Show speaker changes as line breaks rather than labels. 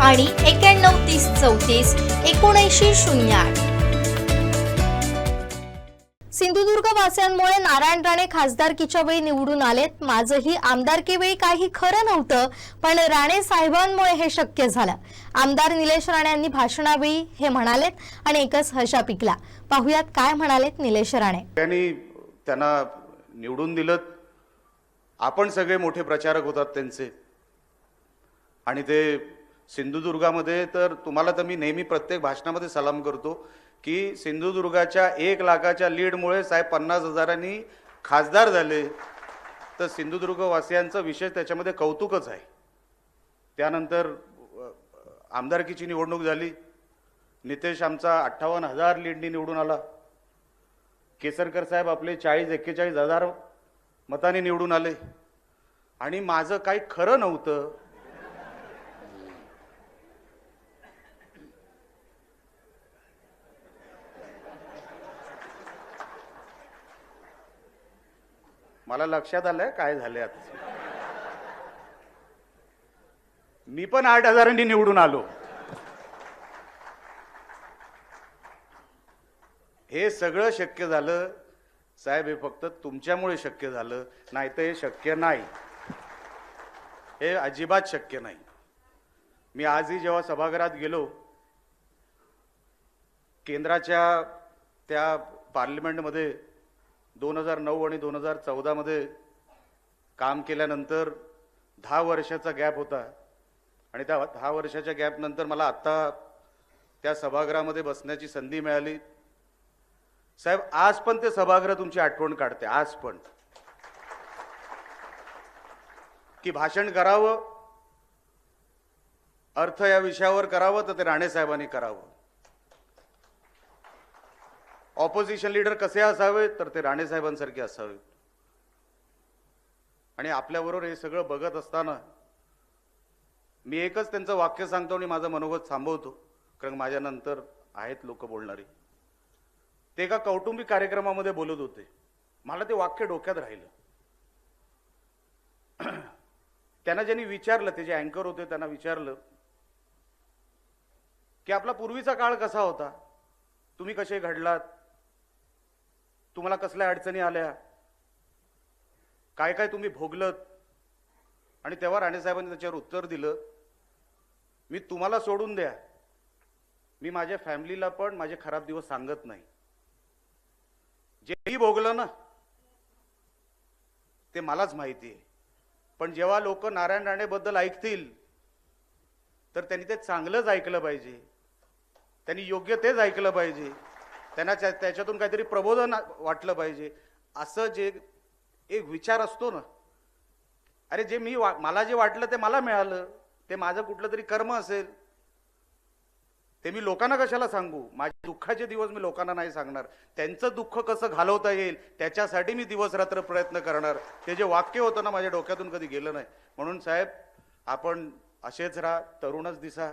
आणि एक्याण्णव तीस चौतीस एकोणऐंशी शून्य आठ. सिंधुदुर्ग वासियांमुळे नारायण राणे खासदारकीच्या वेळी निवडून आलेत. माझंही आमदारकीवेळी काही खरं नव्हतं पण राणे साहेबांमुळे हे शक्य झालं. आमदार निलेश राणे यांनी भाषणावेळी हे म्हणालेत आणि एकच हशा पिकला. पाहुयात काय म्हणालेत निलेश राणे.
त्यांनी त्यांना निवडून दिलं. आपण सगळे मोठे प्रचारक होतात त्यांचे. आणि ते सिंधुदुर्गामध्ये तर तुम्हाला तर मी नेहमी प्रत्येक भाषणामध्ये सलाम करतो की सिंधुदुर्गाच्या एक लाखाच्या लीडमुळे साहेब पन्नास हजारांनी खासदार झाले. तर सिंधुदुर्गवासियांचं विशेष त्याच्यामध्ये कौतुकच आहे. त्यानंतर आमदारकीची निवडणूक झाली. नितेश आमचा अठ्ठावन्न हजार लीडनी निवडून आला. केसरकर साहेब आपले चाळीस एक्केचाळीस हजार मताने निवडून आले. आणि माझं काही खरं नव्हतं. मला लक्षात आलंय काय झालंय आता. मी पण आठ हजारांनी निवडून आलो. हे सगळं शक्य झालं. साहेब हे फक्त तुमच्यामुळे शक्य झालं. नाही तर हे शक्य नाही. हे अजिबात शक्य नाही. मी आजही जेव्हा सभागृहात गेलो केंद्राच्या त्या पार्लिमेंटमध्ये दोन हजार नऊ आणि दोन हजार चौदामध्ये काम केल्यानंतर दहा वर्षाचा गॅप होता. आणि त्या दहा वर्षाच्या गॅपनंतर मला आत्ता त्या सभागृहामध्ये बसण्याची संधी मिळाली. साहेब आज पण ते सभागृह तुमची आठवण काढते आज पण. की भाषण करावं अर्थ या विषयावर करावं तर ते राणे साहेबांनी करावं. ऑपोजिशन लीडर कसे असावे तर ते राणे साहेबांसारखे असावेत. आणि आपल्याबरोबर हे सगळं बघत असताना मी एकच त्यांचं वाक्य सांगतो आणि माझं मनोगत थांबवतो. कारण माझ्यानंतर आहेत लोक बोलणारी. ते एका कौटुंबिक कार्यक्रमामध्ये बोलत होते. मला ते वाक्य डोक्यात राहिलं. त्यांना ज्यांनी विचारलं ते जे अँकर होते त्यांना विचारलं की आपला पूर्वीचा काळ कसा होता? तुम्ही कसे घडलात? तुम्हाला कसल्या अडचणी आल्या? काय काय तुम्ही भोगलत? आणि तेव्हा राणेसाहेबांनी त्याच्यावर उत्तर दिलं मी तुम्हाला सोडून द्या. मी माझ्या फॅमिलीला पण माझे खराब दिवस सांगत नाही. जेही भोगलं ना ते मलाच माहिती आहे. पण जेव्हा लोक नारायण राणेबद्दल ऐकतील तर त्यांनी ते चांगलंच ऐकलं पाहिजे. त्यांनी योग्य तेच ऐकलं पाहिजे. त्यांना त्या- त्याच्यातून काहीतरी प्रबोधन वाटलं पाहिजे. असं जे एक विचार असतो ना अरे जे मी वा मला जे वाटलं ते मला मिळालं ते माझं कुठलं तरी कर्म असेल ते मी लोकांना कशाला सांगू? माझे दुःखाचे दिवस मी लोकांना नाही सांगणार. त्यांचं दुःख कसं घालवता येईल त्याच्यासाठी मी दिवस रात्र प्रयत्न करणार. ते जे वाक्य होतं ना माझ्या डोक्यातून कधी गेलं नाही. म्हणून साहेब आपण असेच राहा तरुणच दिसा.